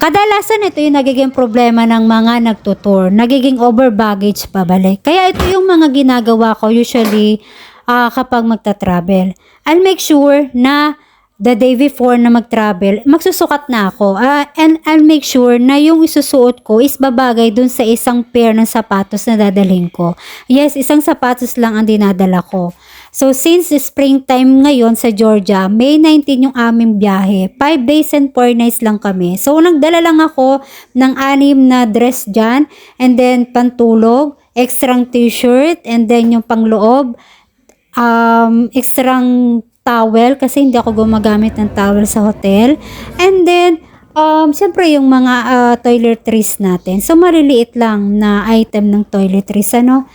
Kadalasan ito yung nagiging problema ng mga nagtutour. Nagiging over baggage pabalik. Kaya ito yung mga ginagawa ko usually ah, kapag magta-travel. I'll make sure na the day before na mag-travel, magsusukat na ako. Ah, and I'll make sure na yung isusuot ko is babagay dun sa isang pair ng sapatos na dadalhin ko. Yes, isang sapatos lang ang dinadala ko. So, since springtime ngayon sa Georgia, May 19 yung aming biyahe. 5 days and 4 nights lang kami. So, nagdala lang ako ng anim na dress dyan, and then pantulog, extrang t-shirt, and then yung pangloob, um, extrang towel kasi hindi ako gumagamit ng towel sa hotel. And then, um, siyempre yung mga uh, toiletries natin. So, maliliit lang na item ng toiletries, ano?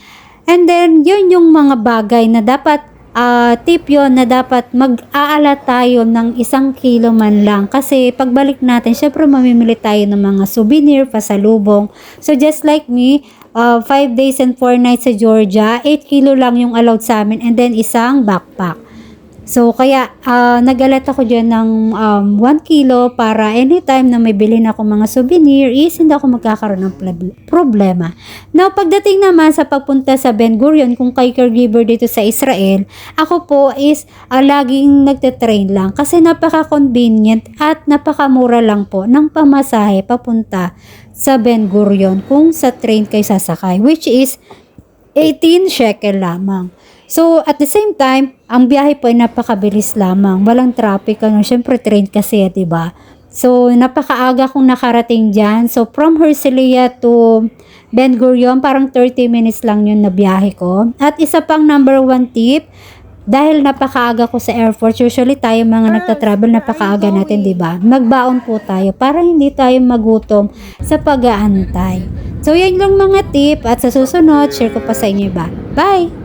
And then, yun yung mga bagay na dapat, ah, tip yon na dapat mag-aala tayo ng isang kilo man lang. Kasi pagbalik natin, syempre mamimili tayo ng mga souvenir, pasalubong. So, just like me, 5 days and 4 nights sa Georgia, 8 kilo lang yung allowed sa amin and then isang backpack. So, kaya ah, nag-alat ako dyan ng um, 1 kilo para anytime na may bilhin ako mga souvenir is hindi ako magkakaroon ng problema. Now, pagdating naman sa pagpunta sa Ben Gurion, kung kay caregiver dito sa Israel, ako po is ah, laging nagte-train lang kasi napaka-convenient at napakamura lang po ng pamasahe papunta sa Ben Gurion kung sa train kayo sasakay, which is 18 shekel lamang. So, at the same time, ang biyahe po ay napakabilis lamang. Walang traffic. Ano, Siyempre, train kasi, di ba? So, napakaaga kong nakarating dyan. So, from Herzliya to Ben Gurion, parang 30 minutes lang yun na biyahe ko. At isa pang number one tip, dahil napakaaga ko sa airport, usually tayo mga nagta-travel, napakaaga natin, di ba? Magbaon po tayo para hindi tayo magutom sa pag-aantay. So, yan lang mga tip at sa susunod, share ko pa sa inyo iba. Bye!